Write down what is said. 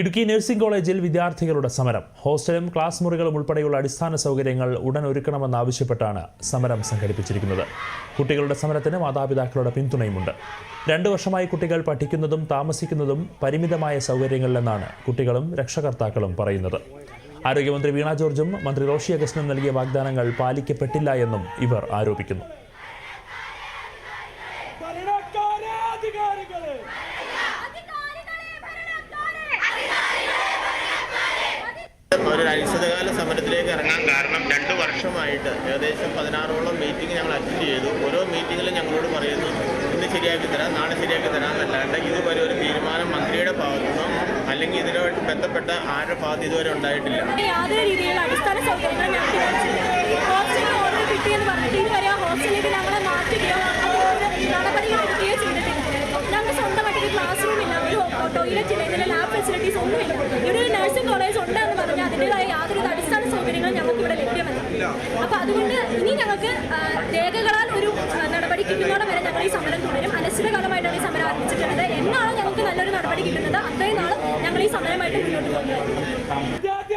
Idukki nursing കോളേജിൽ വിദ്യാർത്ഥികളുടെ സമരം. ഹോസ്റ്റലും ക്ലാസ് മുറികളും ഉൾപ്പെടെയുള്ള അടിസ്ഥാന സൗകര്യങ്ങൾ ഉടൻ ഒരുക്കണമെന്നാവശ്യപ്പെട്ടാണ് സമരം സംഘടിപ്പിച്ചിരിക്കുന്നത്. കുട്ടികളുടെ സമരത്തിന് മാതാപിതാക്കളുടെ പിന്തുണയുമുണ്ട്. രണ്ടു വർഷമായി കുട്ടികൾ പഠിക്കുന്നതും താമസിക്കുന്നതും പരിമിതമായ സൗകര്യങ്ങളിലെന്നാണ് കുട്ടികളും രക്ഷകർത്താക്കളും പറയുന്നത്. ആരോഗ്യമന്ത്രി വീണ ജോർജും മന്ത്രി റോഷി അഗസ്റ്റിനും നൽകിയ വാഗ്ദാനങ്ങൾ പാലിക്കപ്പെട്ടില്ല എന്നും ഇവർ ആരോപിക്കുന്നു. ഒരു അനിശ്ചിതകാല സമരത്തിലേക്ക് ഇറങ്ങാൻ കാരണം രണ്ട് വർഷമായിട്ട് ഏകദേശം പതിനാറോളം മീറ്റിംഗ് ഞങ്ങൾ അറ്റൻഡ് ചെയ്തു. ഓരോ മീറ്റിങ്ങിലും ഞങ്ങളോട് പറയുന്നു ഇന്ന് ശരിയാക്കി തരാം നാളെ ശരിയാക്കി തരാം എന്നല്ലാണ്ട് ഇതുവരെ ഒരു തീരുമാനം മന്ത്രിയുടെ ഭാഗത്തു നിന്നും അല്ലെങ്കിൽ ഇതിനുമായിട്ട് ബന്ധപ്പെട്ട ആരുടെ ഭാഗത്ത് ഇതുവരെ ഉണ്ടായിട്ടില്ല. യാതൊരു ഞങ്ങളെ ഇല്ല ഒരു ഇല്ല ലാബ് ഫെസിലിറ്റീസ് ഇവിടെ നഴ്സിംഗ് കോളേജ് ഉണ്ട് അതിന്റെതായ യാതൊരു അടിസ്ഥാന സൗകര്യങ്ങളും ഞങ്ങൾക്ക് ഇവിടെ ലഭ്യമല്ല. അപ്പോൾ അതുകൊണ്ട് ഇനി ഞങ്ങൾക്ക് രേഖകളാൽ ഒരു നടപടി കിട്ടുന്നോടെ വരെ ഞങ്ങൾ ഈ സമരം തുടരും. അനിശ്ചിതകാലമായിട്ടാണ് ഈ സമരം ആരംഭിച്ചിട്ടുള്ളത്. എന്നാണ് ഞങ്ങൾക്ക് നല്ലൊരു നടപടി കിട്ടുന്നത്. അത്രയും നാളും ഞങ്ങൾ ഈ സമരമായിട്ട് മുന്നോട്ട് പോകുന്നത്.